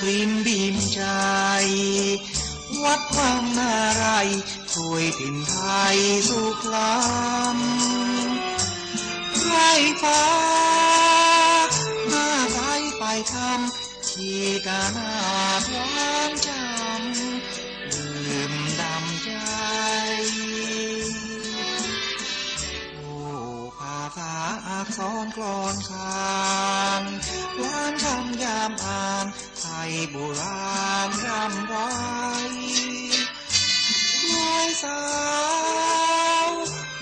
พริมบีมใจ วัดวังนาไรช่วยถิ่นไทยสุขลำไรฟ้าหน้าไทยไปทำชีกานาดหวานจำดื่มดำใจโอ้ภาษาอักษรกลอนคานหวานคำยามอ่าน ยโบราณร่ำไว้ลอยสาว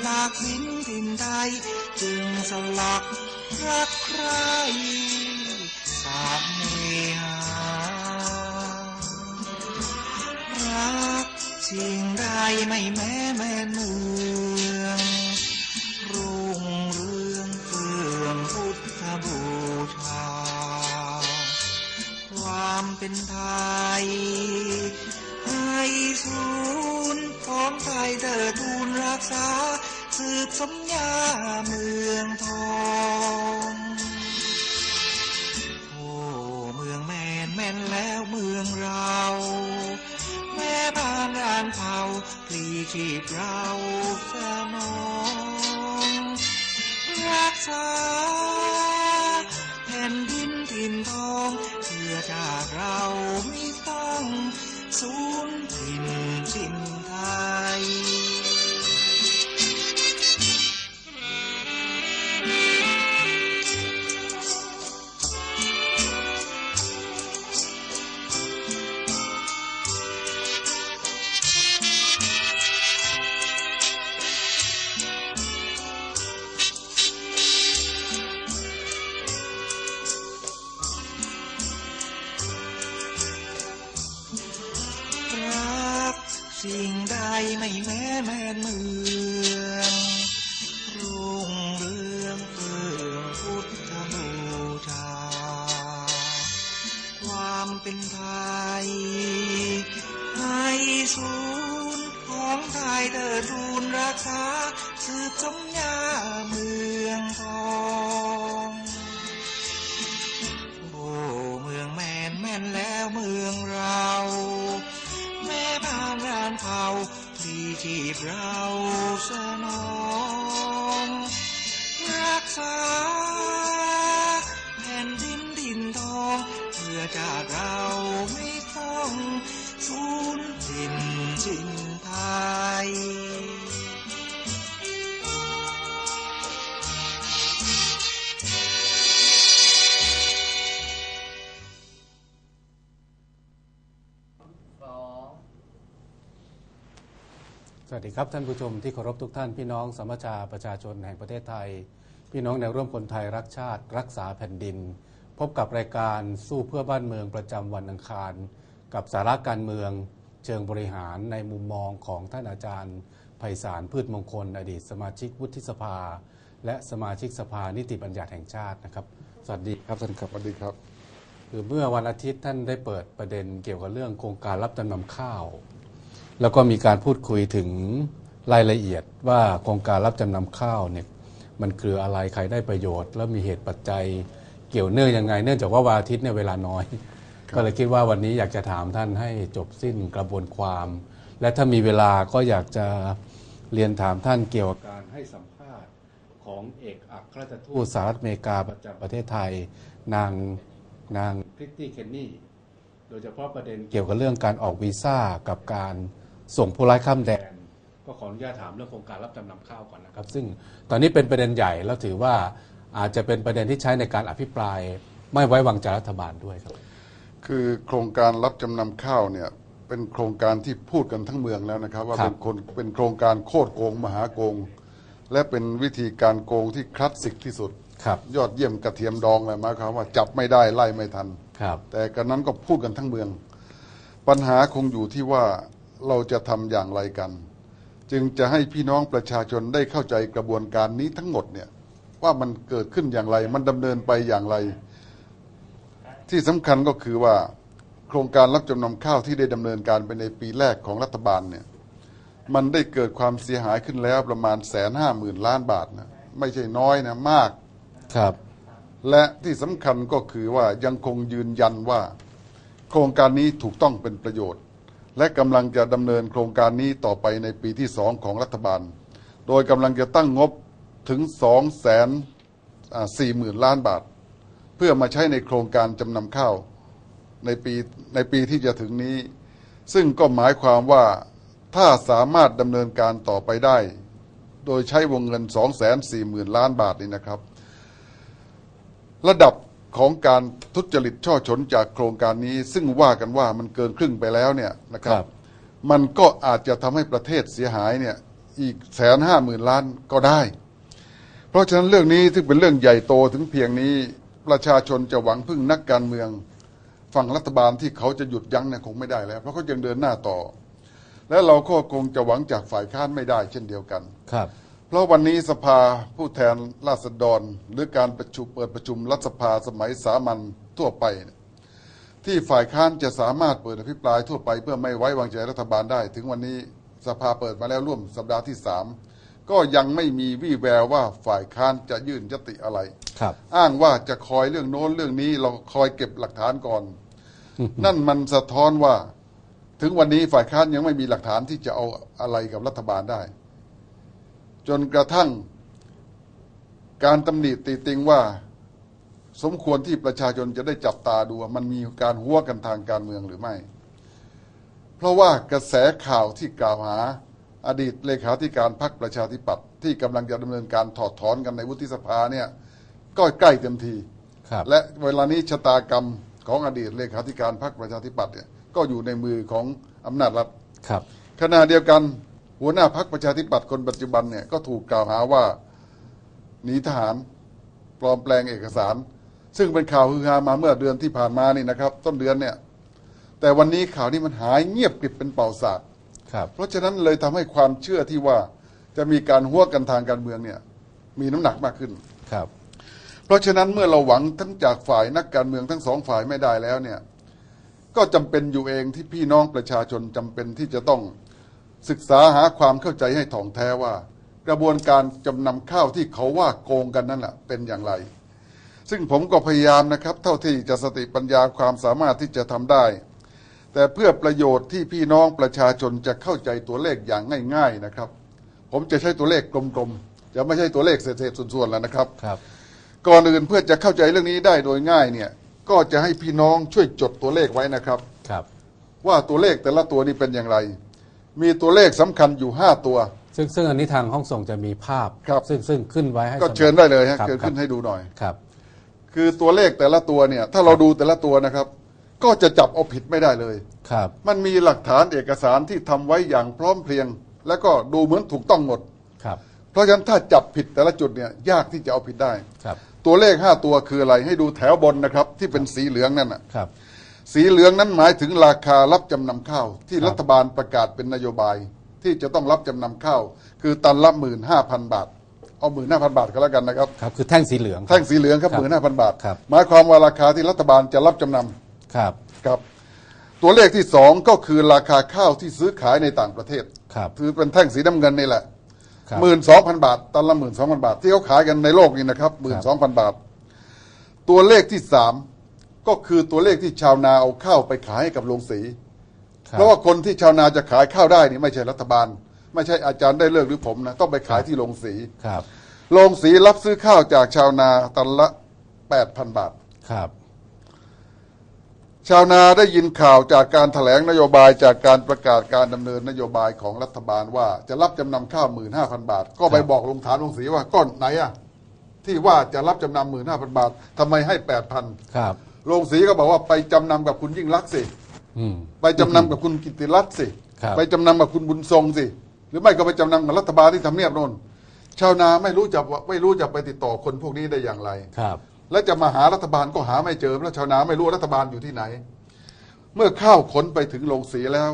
หลากสินถิ่นใด จึงสลักรักใครสาบเนหารักสิ่งใดไม่แม้แม่นเมือ เป็นไทยให้ศูนย์ของไทยเธอทูลรักษา สืบสมญาเมืองทองโอ้เมืองแมนแม่นแล้วเมืองเรา แม่บ้านร้านเผาพลีชีพเราสนองรักษา สูามเป็นไทยให้ศูนย์ของไทยเดินทูลรักษาสืบสมญาเมืองทองโอ้เมืองแมนแม่นแล้วเมืองเรา แม่บ้านร้านเผาพลีชีพเราสนองรักษาแผ่นดินดินทอง พื่อจากเราไม่ต้องสูญสิ้นสิ้นไทยสวัสดีครับท่านผู้ชมที่เคารพทุกท่านพี่น้องสมัชชาประชาชนแห่งประเทศไทย พี่น้องแนวร่วมคนไทยรักชาติ รักษาแผ่นดิน พบกับรายการสู้เพื่อบ้านเมืองประจำวันอังคาร กับสาระการเมืองเชิงบริหารในมุมมองของท่านอาจารย์ไพศาลพืชมงคล อดีตสมาชิกวุฒิสภา และสมาชิกสภานิติบัญญัติแห่งชาตินะครับ สวัสดีครับท่านครับสวัสดีครับ คือเมื่อวันอาทิตย์ท่านได้เปิดประเด็นเกี่ยวกับเรื่องโครงการรับจำนำข้าว แล้วก็มีการพูดคุยถึงรายละเอียดว่าโครงการรับจำนำข้าวเนี่ยมันคืออะไรใครได้ประโยชน์ แล้วมีเหตุปัจจัย เกี่ยวเนื่องยังไง เนื่องจากว่าวันอาทิตย์เนี่ยเวลาน้อย ก็เลยคิดว่าวันนี้อยากจะถามท่านให้จบสิ้นกระบวนความ และถ้ามีเวลาก็อยากจะเรียนถามท่านเกี่ยวกับการให้สัมภาษณ์ของเอกอัครราชทูตสหรัฐอเมริกาประจำประเทศไทย นางนางคริตตี้เคนนี่โดยเฉพาะประเด็นเกี่ยวกับเรื่องการออกวีซ่ากับการส่งผู้ร้ายข้ามแดน ก็ขออนุญาตถามเรื่องโครงการรับจำนำข้าวก่อนนะครับ ซึ่งตอนนี้เป็นประเด็นใหญ่แล้วถือว่า อาจจะเป็นประเด็นที่ใช้ในการอภิปราย ไม่ไว้วางใจรัฐบาลด้วยครับ คือโครงการรับจำนำข้าวเนี่ยเป็นโครงการที่พูดกันทั้งเมืองแล้วนะครับ ว่าครัเป็บนคนเป็นโครงการโคตรโกงมหาโกง และเป็นวิธีการโกงที่คลาสสิกที่สุดครับยอดเยี่ยมกระเทียมดองเลยหมายความว่าจับไม่ได้ไล่ไม่ทันครับแต่กันนั้นก็พูดกันทั้งเมือง ปัญหาคงอยู่ที่ว่าเราจะทำอย่างไรกัน จึงจะให้พี่น้องประชาชนได้เข้าใจกระบวนการนี้ทั้งหมดเนี่ย ว่ามันเกิดขึ้นอย่างไร มันดำเนินไปอย่างไร ที่สำคัญก็คือว่าโครงการรับจำนำข้าวที่ได้ดำเนินการไปในปีแรกของรัฐบาลเนี่ยมันได้เกิดความเสียหายขึ้นแล้วประมาณแสนห้าหมื่นล้านบาทนะไม่ใช่น้อยนะมากครับ และที่สำคัญก็คือว่ายังคงยืนยันว่า โครงการนี้ถูกต้องเป็นประโยชน์ และกำลังจะดำเนินโครงการนี้ต่อไปในปีที่สองของรัฐบาล โดยกำลังจะตั้งงบ ถึง2องแสนสี่หมื่นล้านบาท เพื่อมาใช้ในโครงการจำนำข้าวในปีในปีที่จะถึงนี้ ซึ่งก็หมายความว่าถ้าสามารถดำเนินการต่อไปได้ โดยใช้วงเงิน 2 4 0 0 0 0 ล้านบาทนี่นะครับ ระดับของการทุจริตช่อฉนจากโครงการนี้ ซึ่งว่ากันว่ามันเกินครึ่งไปแล้วเนี่ยนะครัครับบมันก็อาจจะทำให้ประเทศเสียหายเนี่ยอีกแสนห้าหมื่นล้านก็ได้ เพราะฉะนั้นเรื่องนี้ที่เป็นเรื่องใหญ่โตถึงเพียงนี้ประชาชนจะหวังพึ่งนักการเมืองฝั่งรัฐบาลที่เขาจะหยุดยั้งเนี่ยคงไม่ได้แล้ว เพราะเขายังเดินหน้าต่อ และเราก็คงจะหวังจากฝ่ายค้านไม่ได้เช่นเดียวกันครับ เพราะวันนี้สภาผู้แทนราษฎร หรือการประชุมเปิดประชุมรัฐสภาสมัยสามัญทั่วไปเนี่ยที่ฝ่ายค้านจะสามารถเปิดอภิปรายทั่วไป เพื่อไม่ไว้วางใจรัฐบาลได้ ถึงวันนี้สภาเปิดมาแล้วร่วมสัปดาห์ที่สาม ก็ยังไม่มีวี่แววว่าฝ่ายค้านจะยื่นยติอะไร ครับ อ้างว่าจะคอยเรื่องโน้นเรื่องนี้เราคอยเก็บหลักฐานก่อน นั่นมันสะท้อนว่า ถึงวันนี้ฝ่ายค้านยังไม่มีหลักฐานที่จะเอาอะไรกับรัฐบาลได้ จนกระทั่ง การตำหนิติติงว่า สมควรที่ประชาชนจะได้จับตาดูว่ามันมีการหัวกันทางการเมืองหรือไม่ เพราะว่ากระแสข่าวที่กล่าวหา อดีตเลขาธิการพรรคประชาธิปัตย์ที่กำลังจะดำเนินการถอดถอนกันในวุฒิสภาเนี่ยก็ใกล้เต็มทีครับและเวลานี้ชะตากรรมของอดีตเลขาธิการพรรคประชาธิปัตย์เนี่ยก็อยู่ในมือของอำนาจรัฐครับขณะเดียวกันหัวหน้าพรรคประชาธิปัตย์คนปัจจุบันเนี่ยก็ถูกกล่าวหาว่าหนีทหารปลอมแปลงเอกสาร ซึ่งเป็นข่าวฮือฮามาเมื่อเดือนที่ผ่านมานี่นะครับ ต้นเดือนเนี่ย แต่วันนี้ข่าวนี้มันหายเงียบกริบเป็นเป่าสาก ครับ เพราะฉะนั้นเลยทำให้ความเชื่อที่ว่าจะมีการหัวกันทางการเมืองเนี่ยมีน้ำหนักมากขึ้น ครับ เพราะฉะนั้นเมื่อเราหวังทั้งจากฝ่ายนักการเมืองทั้งสองฝ่ายไม่ได้แล้วเนี่ยก็จำเป็นอยู่เองที่พี่น้องประชาชนจำเป็นที่จะต้องศึกษาหาความเข้าใจให้ถ่องแท้ว่า กระบวนการจำนำข้าวที่เขาว่าโกงกันนั่นแหละเป็นอย่างไร ซึ่งผมก็พยายามนะครับ เท่าที่จะสติปัญญาความสามารถที่จะทำได้ แต่เพื่อประโยชน์ที่พี่น้องประชาชนจะเข้าใจตัวเลขอย่างง่าย ๆนะครับ ผมจะใช้ตัวเลขกลมๆจะไม่ใช่ตัวเลขเศษๆส่วนๆแล้วนะครับครับก่อนอื่นเพื่อจะเข้าใจเรื่องนี้ได้โดยง่ายเนี่ยก็จะให้พี่น้องช่วยจดตัวเลขไว้นะครับครับ ว่าตัวเลขแต่ละตัวนี้เป็นอย่างไร มีตัวเลขสำคัญอยู่ห้าตัว ซึ่งซึ่งอันนี้ทางห้องส่งจะมีภาพครับซึ่งซึ่งขึ้นไว้ให้ก็สำหรับเชิญได้เลยฮะครับเชิญขึ้นให้ดูหน่อยครับ คือตัวเลขแต่ละตัวเนี่ย ถ้าเราดูแต่ละตัวนะครับ ก็จะจับเอาผิดไม่ได้เลย ครับ มันมีหลักฐานเอกสารที่ทำไว้อย่างพร้อมเพรียง แล้วก็ดูเหมือนถูกต้องหมด ครับ เพราะฉะนั้นถ้าจับผิดแต่ละจุดเนี่ยยากที่จะเอาผิดได้ ครับ ตัวเลขห้าตัวคืออะไรให้ดูแถวบนนะครับ ที่เป็นสีเหลืองนั่นน่ะ ครับ สีเหลืองนั้นหมายถึงราคารับจำนำข้าว ที่ครับรัฐบาลประกาศเป็นนโยบาย ที่จะต้องรับจำนำข้าวคือตันละหมื่นห้าพันบาท เอาหมื่นห้าพันบาทก็แล้วกันนะครับ ครับ คือแท่งสีเหลือง แท่งสีเหลืองครับครัหบมื่นห้าพันบาท ครับ หมายความว่าราคาที่รัฐบาลจะรับจำน ครับำครับ ตัวเลขที่สองก็คือราคาข้าวที่ซื้อขายในต่างประเทศครับคือเป็นแท่งสีน้ำเงินนี่แหละครับหมื่นสองพันบาทตันละหมื่นสองพันบาท ที่เขาขายกันในโลกนี้นะครับหมื่นสองพันบาท ตัวเลขที่สามก็คือตัวเลขที่ชาวนาเอาข้าวไปขายให้กับโรงสีคบเพราะว่าคนที่ชาวนาจะขายข้าวได้นี่ไม่ใช่รัฐบาล ไม่ใช่อาจารย์ได้เลิกหรือผมนะต้องไปขายที่โรงสีครับโรงสีรับซื้อข้าวจากชาวนาตันละแปดพันบาทครับ ชาวนาได้ยินข่าวจากการถแถลงนโยบายจากการประกาศการดำเนินนโยบายของรัฐบาลว่า จะรับจำนำข้าวหมื่นห้าพันบาท ก็ไปครับบอกลงฐานลงสีว่าก้อนไหนอะที่ว่าจะรับจำนำหมื่นห้าพันบาททำไมให้แปดพันครับโรงสีก็บอกว่าไปจำนำกับคุณยิ่งรักษณ์สิอืมไปจำนำกับคุณกิตติรัตน์สิครับไปจำนำกับคุณบุญทรงสิ หรือไม่ก็ไปจำนำกับรัฐบาลที่ทำเนียบโน่นชาวนาไม่รู้จะไม่รู้จะไปติดต่อคนพวกนี้ได้อย่างไรครับ และจะมาหารัฐบาลก็หาไม่เจอเพราะชาวนาไม่รู้ว่ารัฐบาลอยู่ที่ไหน เมื่อข้าวขนไปถึงโรงสีแล้ว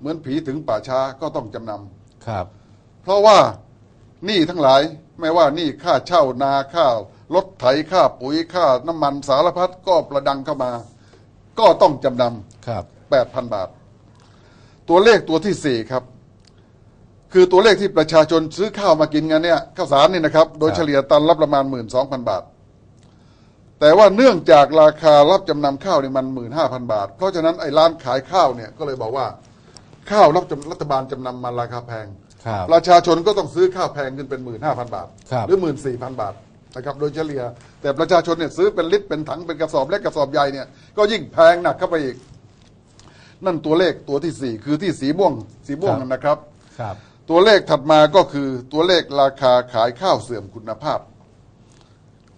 เหมือนผีถึงป่าช้าก็ต้องจำนำครับ เพราะว่าหนี้ทั้งหลายไม่ว่าหนี้ค่าเช่านาข้าวรถไถค่าปุ๋ยค่าน้ำมันสารพัดก็ประดังเข้ามา ก็ต้องจำนำครับแปดพันบาท ตัวเลขตัวที่สี่ครับ คือตัวเลขที่ประชาชนซื้อข้าวมากินกันเนี่ยข้าวสารนี่นะครับ โดยครับเฉลี่ยตันละประมาณหมื่นสองพันบาท แแต่ว่าเนื่องจากราคารับจำนำข้าวเนี่ยมันหมื่นห้าพันบาท เพราะฉะนั้นไอ้ร้านขายข้าวเนี่ยก็เลยบอกว่า ข้าวรับจำรัฐบาลจำนำมาราคาแพง ครับ ประชาชนก็ต้องซื้อข้าวแพงขึ้นเป็นหมื่นห้าพันบาท ครับ หรือหมื่นสี่พันบาทนะครับโดยเฉลี่ย แต่ประชาชนเนี่ยซื้อเป็นลิตรเป็นถังเป็นกระสอบเล็กกระสอบใหญ่เนี่ยก็ยิ่งแพงหนักเข้าไปอีก นั่นตัวเลขตัวที่สี่คือที่สีม่วงสีม่วงครับ นะครับ ครับ ตัวเลขถัดมาก็คือตัวเลขราคาขายข้าวเสื่อมคุณภาพ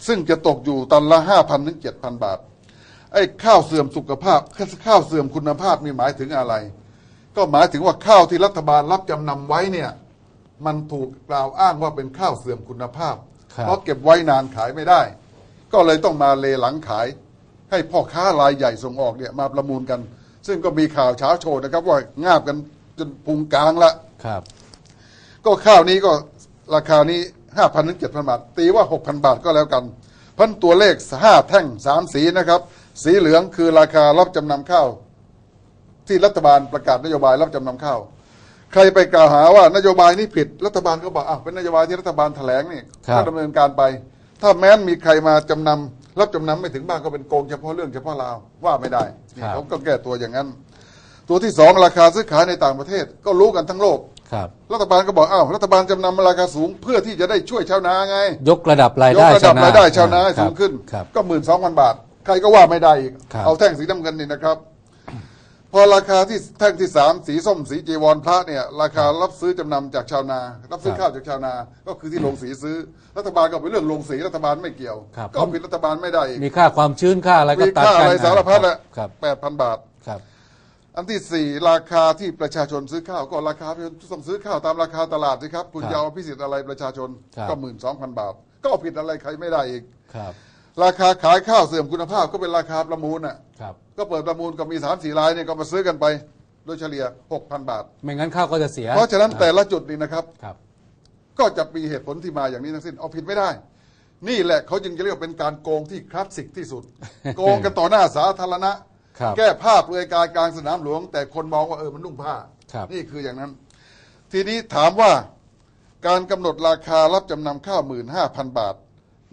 ซึ่งจะตกอยู่ตันละห้าพันถึงเจ็ดพันบาท ไอ้ข้าวเสื่อมสุขภาพ ข้าวเสื่อมคุณภาพมีหมายถึงอะไร ก็หมายถึงว่าข้าวที่รัฐบาลรับจำนำไว้เนี่ยมันถูกกล่าวอ้างว่าเป็นข้าวเสื่อมคุณภาพครับเพราะเก็บไว้นานขายไม่ได้ ก็เลยต้องมาเลหลังขาย ให้พ่อค้ารายใหญ่ส่งออกเนี่ยมาประมูลกัน ซึ่งก็มีข่าวเช้าโชว์นะครับ ว่างาบกันจนพุงกลางละครับ ก็ข้าวนี้ก็ราคานี้ ห้าพันถึงเจ็ดพันบาท ตีว่าหกพันบาทก็แล้วกันพันตัวเลขห้าแท่งสามสีนะครับ สีเหลืองคือราคารับจำนำข้าว ที่รัฐบาลประกาศนโยบายรับจำนำข้าวใครไปกล่าวหาว่านโยบายนี้ผิดรัฐบาลก็บอกอะเป็นนโยบายที่รัฐบาลแถลงนี่ครับก็ดำเนินการไป ถ้าแม้นมีใครมาจำนำรับจำนำไม่ถึงบ้านก็เป็นโกงเฉพาะเรื่องเฉพาะราวว่าไม่ได้นี่เขาก็แก้ตัวอย่างนั้น ตัวที่สองราคาซื้อขายในต่างประเทศก็รู้กันทั้งโลก ครับรัฐบาลก็บอกอ้าวรัฐบาลจำนำราคาสูง เพื่อที่จะได้ช่วยชาวนาไง ยกระดับรายยได้กระดับรายได้ชาวนาให้ครัสูบงขึ้น ครับ ก็หมื่นสองพันบาท ใครก็ว่าไม่ได้อีก ครับ เอาแท่งสีน้ำเงินนี่นะครับ พอราคาที่แท่งที่สามสีส้มสีจีวรพระเนี่ย ราคารับซื้อจำนำจากชาวนา รับซื้อข้าวจากชาวนา ก็คือที่โรงสีซื้อ รัฐบาลก็เป็นเรื่องโรงสีรัฐบาลไม่เกี่ยว ครับ ก็ผิดรัฐบาลไม่ได้อีกมีค่าความชื้นค่าอะไรก็มีตัดค่ากัอะไรนสารพัดแหละครับ แปดพันบาท ครับ อันที่สี่ราคาที่ประชาชนซื้อข้าวก็ราคาประชาชนต้องซื้อข้าวตามราคาตลาดสิครับ คุณครับจะเอาพิเศษอะไรประชาชนครับ ก็หมื่นสองพันบาท ก็ผิดอะไรใครไม่ได้อีก ครับราคาขายข้าวเสื่อมคุณภาพก็เป็นราคาประมูลน่ะครับ ก็เปิดประมูลก็มีสามสี่รายเนี่ยก็มาซื้อกันไปโดยเฉลี่ยหกพันบาท ไม่งั้นข้าวก็จะเสียเพราะฉะนั้นแต่ละจุดนี่นะครับ ครับ ก็จะมีเหตุผลที่มาอย่างนี้ทั้งสิ้นเอาผิดไม่ได้ นี่แหละเขาจึงจะเรียกว่าเป็นการโกงที่คลาสสิกที่สุด โกงกันต่อหน้าสาธารณะ ครับ แก้ผ้าเปลือยกายกลางสนามหลวง แต่คนมองว่าเออมันนุ่งผ้า ครับ นี่คืออย่างนั้น ทีนี้ถามว่าการกำหนดราคารับจำนำข้าวหมื่นห้าพันบาท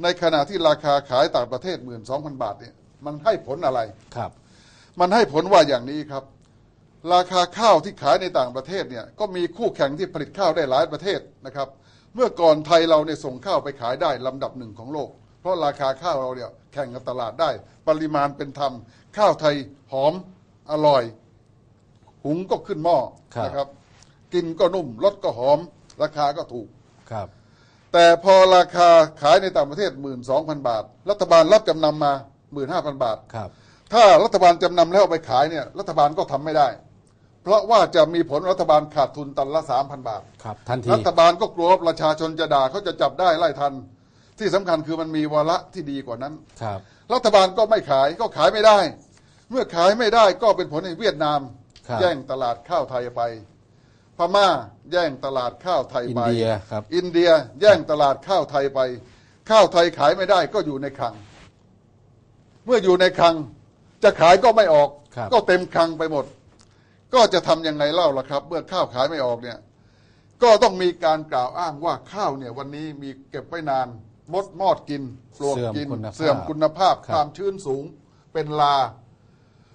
ในขณะที่ราคาขายต่างประเทศหมื่นสองพันบาทเนี่ยมันให้ผลอะไร ครับ มันให้ผลว่าอย่างนี้ครับ ราคาข้าวที่ขายในต่างประเทศเนี่ยก็มีคู่แข่งที่ผลิตข้าวได้หลายประเทศนะครับ เมื่อก่อนไทยเราเนี่ยส่งข้าวไปขายได้ลำดับหนึ่งของโลก เพราะราคาข้าวเราเนี่ยแข่งกับตลาดได้ ปริมาณเป็นธรรม ข้าวไทยหอมอร่อย หุงก็ขึ้นหม้อครับ นะครับ กินก็นุ่มรสก็หอม ราคาก็ถูก ครับ แต่พอราคาขายในต่างประเทศหมื่นสองพันบาท รัฐบาลรับจำนำมาหมื่นห้าพันบาท ครับ ถ้ารัฐบาลจำนำแล้วเอาไปขายเนี่ยรัฐบาลก็ทำไม่ได้ เพราะว่าจะมีผลรัฐบาลขาดทุนตันละสามพันบาท ครับทันที รัฐบาลก็กลัวว่าประชาชนจะด่าเขาจะจับได้ไล่ทัน ที่สำคัญคือมันมีวาระที่ดีกว่านั้น ครับ รัฐบาลก็ไม่ขายก็ขายไม่ได้ เมื่อขายไม่ได้ก็เป็นผลให้เวียดนาม ครับ แย่งตลาดข้าวไทยไป พม่าแย่งตลาดข้าวไทยอินไป เดียครับ อินเดียแย่งตลาดข้าวไทยไป ข้าวไทยขายไม่ได้ก็อยู่ในคลัง เมื่ออยู่ในคลัง จะขายก็ไม่ออก ครับ ก็เต็มคลังไปหมด ก็จะทำยังไงเล่าล่ะครับ เมื่อข้าวขายไม่ออกเนี่ย ก็ต้องมีการกล่าวอ้างว่าข้าวเนี่ยวันนี้มีเก็บไว้นาน มดมอดกินปลวกกิน เสื่อมคุณภาพเสื่อมคุณภาพ ครับ ความชื้นสูงเป็นลา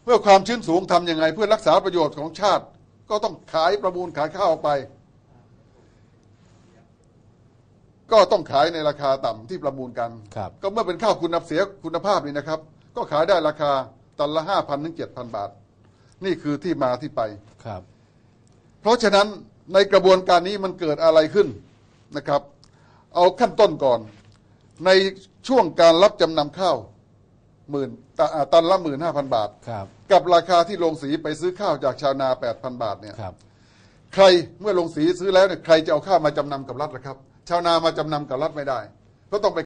เมื่อความชื้นสูงทำยังไง เพื่อรักษาประโยชน์ของชาติ ก็ต้องขายประมูลขายข้าวออกไป ก็ต้องขายในราคาต่ำที่ประมูลกัน ครับ ก็เมื่อเป็นข้าวคุณภาพเสียคุณภาพนี่นะครับ ก็ขายได้ราคาตันละห้าพันถึงเจ็ดพันบาท นี่คือที่มาที่ไป ครับ เพราะฉะนั้นในกระบวนการนี้มันเกิดอะไรขึ้นนะครับ เอาขั้นต้นก่อน ในช่วงการรับจำนำข้าวหมื่นตอ่าตันละหมื่นห้าพันบาท ครับ กับราคาที่โรงสีไปซื้อข้าวจากชาวนาแปดพันบาทเนี่ยครับ ใครเมื่อลงสีซื้อแล้วเนี่ยใครจะเอาข้าวมาจำนำกับรัฐล่ะครับ ชาวนามาจำนำกับรัฐไม่ได้ ก็ต้องไป